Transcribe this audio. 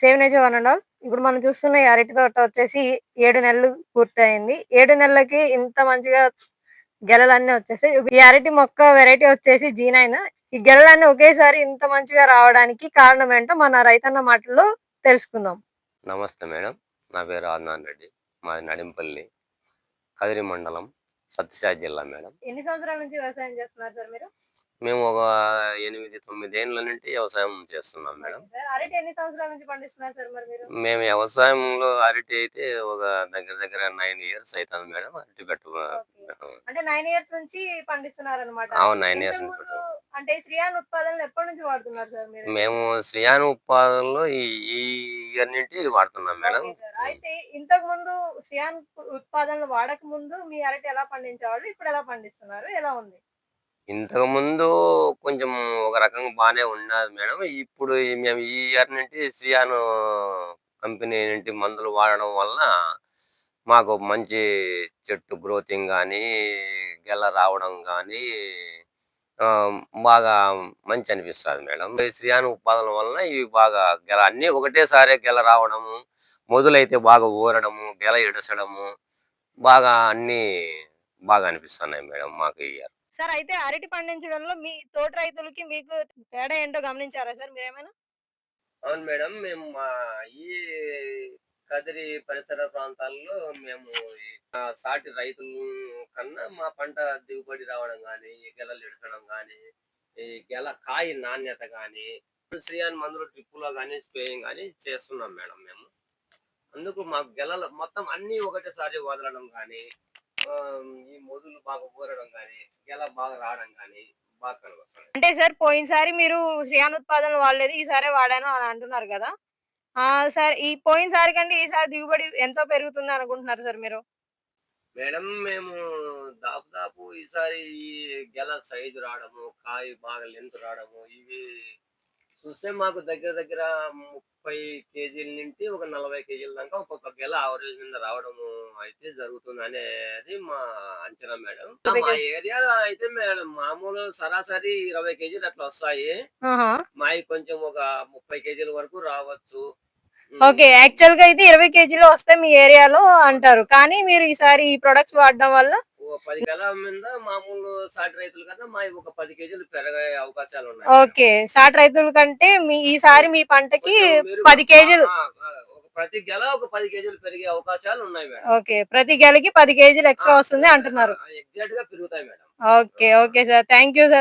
Save nature one and all ఇప్పుడు మనం చూస్తున్న ఈ అరటి తోట వచ్చేసి ఏడు నెలలు పూర్తయింది. ఏడు నెలలకి ఇంత మంచిగా గెలలన్నీ వచ్చేసాయి. ఈ అరటి మొక్క వెరైటీ వచ్చేసి జీనైన్ ఈ గెలలన్నీ ఒకేసారి ఇంత మంచిగా రావడానికి కారణం ఏంటో మన రైతన్న మాటల్లో తెలుసుకుందాం. నమస్తే మేడం. నా పేరు ఆదినాన్ రెడ్డి. మాది నడింపల్లి కదిరి మండలం సత్యసాయి జిల్లా మేడం. ఎన్ని సంవత్సరాల నుంచి వ్యవసాయం చేస్తున్నారు సార్ మీరు? మేము ఒక ఎనిమిది తొమ్మిది ఏళ్ళ నుండి వ్యవసాయం చేస్తున్నాం మేడం. అరటి ఎన్ని సంవత్సరాల నుంచి పండిస్తున్నారు సార్ మరి మీరు? మేము వ్యవసాయంలో అరటి అయితే ఒక దగ్గర దగ్గర నైన్ ఇయర్స్ అవుతుంది మేడం అరటి పెట్టు అంటే నైన్ ఇయర్స్ నుంచి పండిస్తున్నారు అనమాట అవును నైన్ ఇయర్స్ నుంచి. అంటే శ్రీయాన్ ఉత్పాదనలు ఎప్పటి నుంచి వాడుతున్నారు సార్ మీరు? మేము శ్రీయాను ఉత్పాదనలో ఈ ఇయర్ నుండి వాడుతున్నాం మేడం. అయితే ఇంతకు ముందు శ్రీయాన్ ఉత్పాదనలు వాడక ముందు మీ అరటి ఎలా పండించేవాళ్ళు ఇప్పుడు ఎలా పండిస్తున్నారు? ఎలా ఉంది? ఇంతకుముందు కొంచెం ఒక రకంగా బాగానే ఉన్నది మేడం ఇప్పుడు మేము ఈ ఇయర్ నుండి శ్రీయాను కంపెనీ నుండి మందులు వాడడం వలన మాకు మంచి చెట్టు గ్రోతింగ్ కానీ గెల రావడం కానీ బాగా మంచి అనిపిస్తుంది మేడం ఈ శ్రీయాను ఉత్పాదన వలన ఇవి బాగా గెల అన్నీ ఒకటేసారి గెల రావడము మొదలైతే బాగా ఊరడము గెల ఇడసడము బాగా అన్నీ బాగా అనిపిస్తున్నాయి మేడం మాకు ఈ year. సార్ అయితే అరటి పండించడంలో మీ తోట రైతులకి మీకు తేడా ఏంటో గమనించారా సార్ మీరేమైనా? అవును మేడం మేము మా ఈ కదిరి పరిసర ప్రాంతాల్లో మేము ఈ, సాటి రైతుల కన్నా మా పంట దిగుబడి రావడం కానీ గెలలు ఇడచడం కానీ ఈ గెల కాయ నాణ్యత కానీ శ్రీయాన్ మందులు డ్రిప్పులో కానీ స్ప్రేయింగ్ కానీ చేస్తున్నాం మేడం మేము. అందుకు మా గెలలు మొత్తం అన్ని ఒకటేసారి వదలడం కానీ ఈ మొదలు బాగా ఊరడం కానీ గెల బాగా రావడం కానీ బాగా అంటే సార్ పోయినసారి మీరు శ్రీయాన్ ఉత్పాదనలు వాడలేదు ఈసారి వాడాను అని అంటున్నారు కదా. ఆ సార్ ఈ పోయినసారి కంటే ఈసారి దిగుబడి ఎంతో పెరుగుతుంది అనుకుంటున్నారు సార్ మీరు? మేడం మేము దాదాపు ఈసారి గెల సైజు రావడము కాయ బాగా లెంత్ రావడము ఇవి చూస్తే మాకు దగ్గర దగ్గర ముప్పై కేజీల నుండి ఒక నలభై కేజీల దాకా ఒక్కొక్క గెల ఆవరేజ్ మీద రావడము అయితే జరుగుతుంది అనేది మా అంచనా మేడం. మా ఏరియా అయితే మేడం మామూలు సరాసరి ఇరవై కేజీలు అట్లా వస్తాయి. మావి కొంచెం ఒక ముప్పై కేజీల వరకు రావచ్చు. ఓకే యాక్చువల్గా అయితే ఇరవై కేజీలు వస్తే మీ ఏరియాలో అంటారు. కానీ మీరు ఈసారి ఈ ప్రొడక్ట్స్ వాడడం వల్ల పది గెల మీద మామూలు సాటి రైతుల కన్నా మా ఒక పది కేజీలు పెరగే అవకాశాలు ఉన్నాయి ఓకే. సాటి రైతుల కంటే మీ ఈసారి మీ పంటకి పది కేజీలు ప్రతి గెల ఒక పది కేజీలు పెరిగే అవకాశాలు ఉన్నాయి మేడం. ఓకే. ప్రతి గెలకి పది కేజీలు ఎక్స్ట్రా వస్తుంది అంటున్నారు. ఎగ్జాక్ట్గా పెరుగుతాయి madam. Okay. Okay sir. Thank you sir.